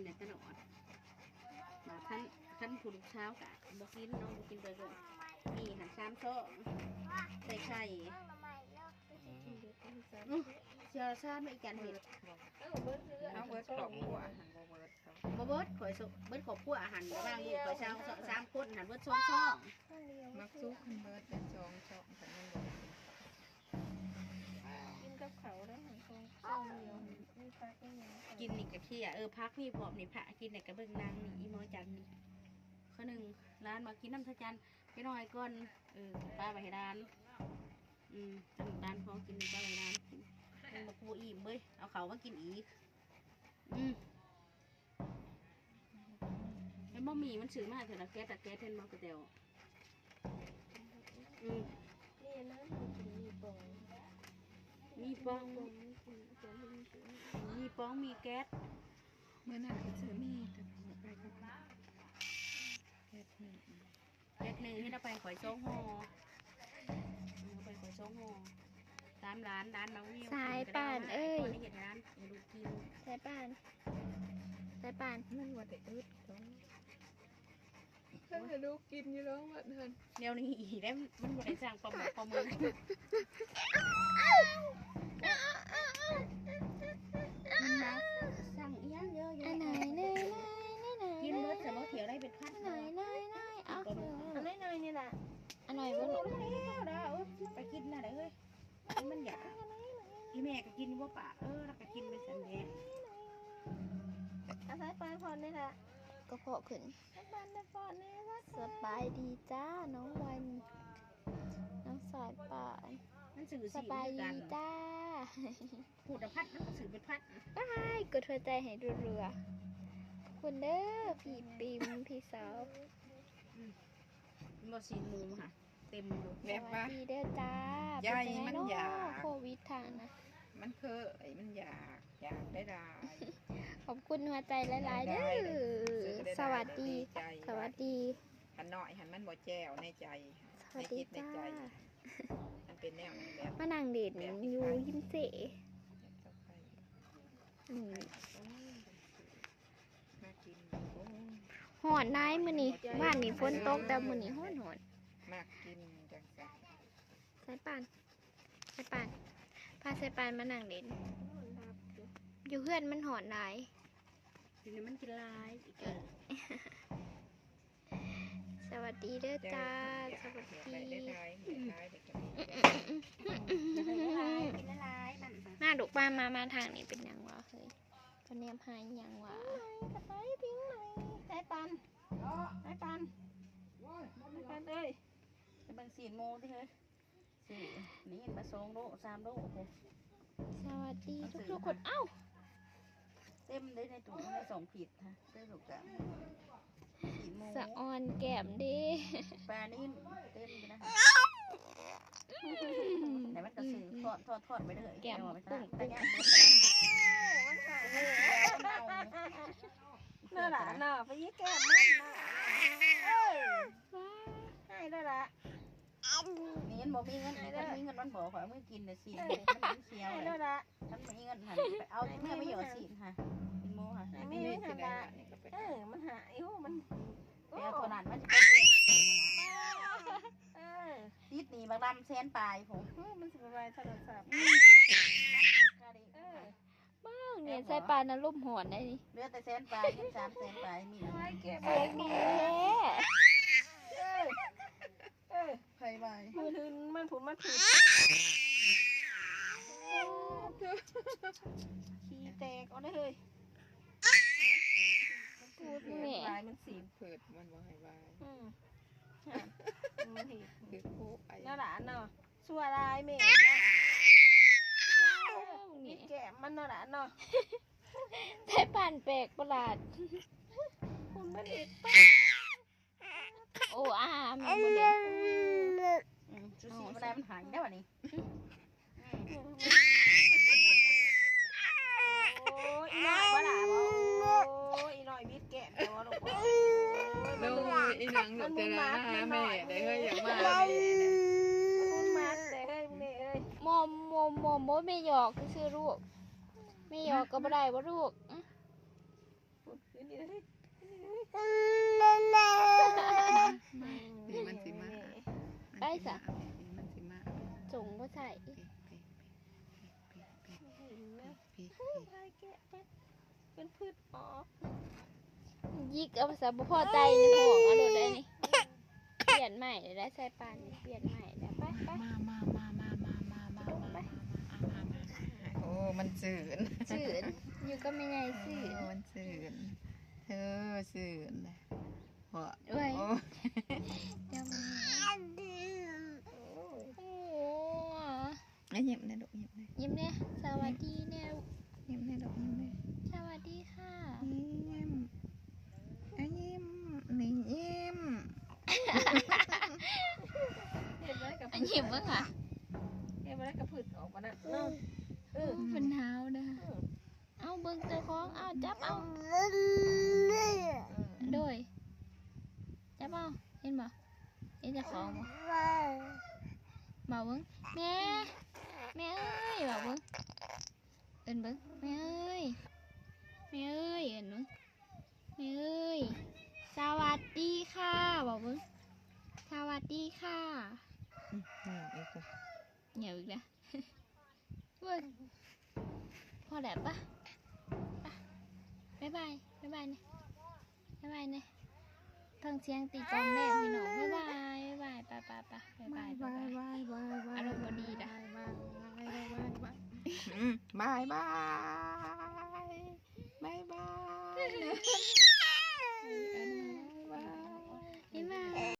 นได้ตลอดมาขั้นขั้นผู้ลูกเช้ากะบ่กินน้องบ่กินไปก่อนมีหันสามช่องใส่ไข่อื้อเชียวชาติไม่กันเห็ดเอาเบิร์ดกรอบหัวหันบ่เบิร์ดเขาบ่เบิดข่อยสุเบิดขอบพัวอาหารบางลูกข่อยเช้าสามคนหันเบิดช่องช่องมักซุกขึ้นเบิร์ดเป็นจองจองแต่มันบ่ได้กิน กินกับเขาได้หันทรงส้มเดียวมีฟักไม่ยัง กินนี่กะเที่ยเออพักนี่พร้อมนี่พระกินนี่กะเบิ่งนางนี่อีหมอจันนี่ข้อหนึ่งร้านมากินน้ำทะจันไปหน่อยก่อนเออป้าไปให้ร้านอืมทำร้านพอกินป้าไปให้ร้านกินมันมาปูอิ่มเว้ยเอาเขามากินอีกอืมไอ้บะหมี่มันซื้อมาเถอะนะแก๊สแต่แก๊สเทนมากระเดียวอืมนี่นะมันกินมีปองมีปอง ปองมันกินจะไม่กิน มี ปองมีแก๊สเมื่อนั้นก็ซื้อมีแต่บ่ไปกับเฮ็ดหนึ่งแก๊สหนึ่งให้เราไปข่อยโซ่ห่อเอาไปข่อยโซ่ห่อตามร้านร้านน้องวิวสายป่านเอ้ยนี่เห็นร้านให้ลูกกินสายป่านสายป่านมันว่าได้อึดเขาเพิ่นให้ลูกกินอยู่แล้วว่าเพิ่นเดี๋ยวนี้อีได้มันบ่ได้สร้างปลาหมกปลาหมึกมันมาสั่งอีหยังเยอะแยะ อันไหนเนยเนยเนย กินเบิดแต่บ่เถียวได้เป็นพัน อันไหนเนยเนยเอา ปลาหมึก อันไหนเนยนี่แหละอันไหน เอ บ้า อง แล้วเด้อเออไปกินน่ะเด้อเฮ้ยมันอยากอีแม่ก็กินบ่ปะเออแล้วก็กินไปสันแหน่ อาสายป่านพอนี่แหละก็พอขึ้นสายป่านได้พอนี่ละสบายดีจ้าน้องวัน น้องสายป่านมันสื่อสสีบายกัดีนจ้าพูดแต่พัดมันก็สื่อเป็นพัดบายกดหัวใจให้รัวๆขอบคุณเด้อพี่ปิมพี่สาวมันบ่สีหมูค่ะ เต็มอยู่แบบสวัว่าสดีเด้อจ้าใหญ่เป็จังไงมันเะอยากโควิดทางนะ มันเคยมันอยากอยากได้ได้ขอบคุณหัวใจหลายๆเด้อซื้อได้สวัสดีใจสวัสดีหันหน่อยหันมันบ่แจ้วในใจสวัสดีในคิดในจ้าใจมันเป็นแนวนี้แบบมานั่งเด่นอยู่ยิ้มเสอืมมากินโอ้ยหอนได้มื้อนี้บ้านนี้ฝนตกแต่มื้อนี้ฮ้อนหอนมากกินจังสันสายป่านสายป่าน พาสายป่านมานั่งเด่นอยู่เพื่อนมันหอนได้ทีนี้มันกินลายอีกเออสวัสดีเด้อจ้าสวัสได้ดีได้ได้ได้ได้กันกินลายกินลายนั่นค่ะหน้าดุป้ามามาทางนี้เป็นหยังวะเฮ้ยก็เนียมหายยังวะไปทิ้งหน่อยสายปันสายปันสายปันเอ้ยจะเบิ่งสีโมที่เฮ้ย สีนี่มาสองโลสามโลโอ้โหสวัสดีทุกทุกๆคน เอ้า เต็มเลยในถุงในสองผิดค่ะได้ถูกจ้ะสีโมสะออนแก้มเดิปลานี่เต็มเลยนะคะแต่มันก็สื่อทอดทอดทอดไปเรื่อยเอาไปทางแต่ยังบ่ได้น่ารักน่าไปยี่แก้มมันน่าให้ได้ละ นี่มันบ่มีเงินนี่มันมีเงินมันบ่ขอยเอามือกินแต่สีมันมันเสียวให้เลได้ยละฉันมีเงินหันไปเอาเมื่อไม่หยอดสีค่ะสีโมค่ะไม่นี่ไม่สิทำได้ละละนี่ก็ไปเออมันหายโอ้มันไปเอาตัวนั้นมันเออติดหนีบางดำเซนปลายผมเออมันสบายโทรศัพท์เออบ้างเนี่ยใส่ปลานะลุ่มหอนได้นี่เลือดแต่เซนปลายเงินสามเซนปลายมีเก็บเล็กนี่แหละ ไผไว้ มือถือ มันผุนมันผิดขี้แตกเอาได้เลยพูดแม่ลายมันสีเผิดมันบ่ให้ไว้อืมมันผิดคือโคไปน่าหลานเนาะสัวลายแม่นี่แกะมันน่าหลานเนาะใช้ป่านแปลกประหลาดคุณมันเด็กโอ้อามันบ่เด็ก ชุดสีมันไดมันหายได้วันนี้โอ้ยอีน้อยบ่ล่ะบ่โอ้ยอีน้อยบิดแกะแต่ว่าลูกบ่โดยอีหนังหลุดแต่ละหาแม่ได้เฮ้ยอยากมาแม่มันมาแต่เฮ้ยแม่เอ้ยมอมมอมมอมบ่ไม่หยอกซื่อๆลูกไม่หยอกก็บ่ได้บ่ลูกอื้อพูดขึ้นนี่เลยนี่มันสิมา ไปซะมันสิมาจงบ่ใส่ปีปีปีปีปีพายแกะไปเป็นพืชออกยิกเอาภาษาบ่พอใจในห่วงเอาโดดได้นี่เปลี่ยนใหม่ได้ใส่ปานนี่เปลี่ยนใหม่แล้วไปไปมามามามามามามามามาโอ้มันสื่นสื่นอยู่ก็ไม่ไงสื่น มันสื่นเธอสื่นเลยหัวเอ้ยโอ้เดี๋ยวมันโอ้ ไอ้ยิ้มนะดอกยิ้มเลย ยิ้มเนี่ยสวัสดีเนี่ย ยิ้มให้ดอกยิ้มเลย สวัสดีค่ะ ยิ้มไอ้ยิ้มนี่ยิ้ม เห็นไหมกับ อันยิ้มเบ้า งค่ะเห็นไหมกับพืชออกมาน่ะเนาะเออเป็นเท้าเด้อเอาเบิ่งเจ้าของเอาจับเอาโดยจับเอาเห็นบ่เห็นเจ้าของบ่บ่เบิ่งแม่แม่เอ้ยบ่เบิ่งเอิ้นเบิ่งแม่เอ้ยแม่เอ้ยเอิ้นเบิ่งแม่เอ้ยสวัสดีค่ะบ่เบิ่งสวัสดีค่ะ นี่อีกแล้วเหนียวอีกแล้วเว้ยพอแล้วปะไปบ๊ายบายบ๊ายบายเนี่ยบ๊ายบายเนี่ยฟังเสียงตีกลองแม่พี่น้องบ๊ายบายบ๊ายบายไปไปไปบ๊ายบายบ๊ายบายบายบายบายอารมณ์บ่ดีนะบายบายบายบายอืมบายบายบายบาย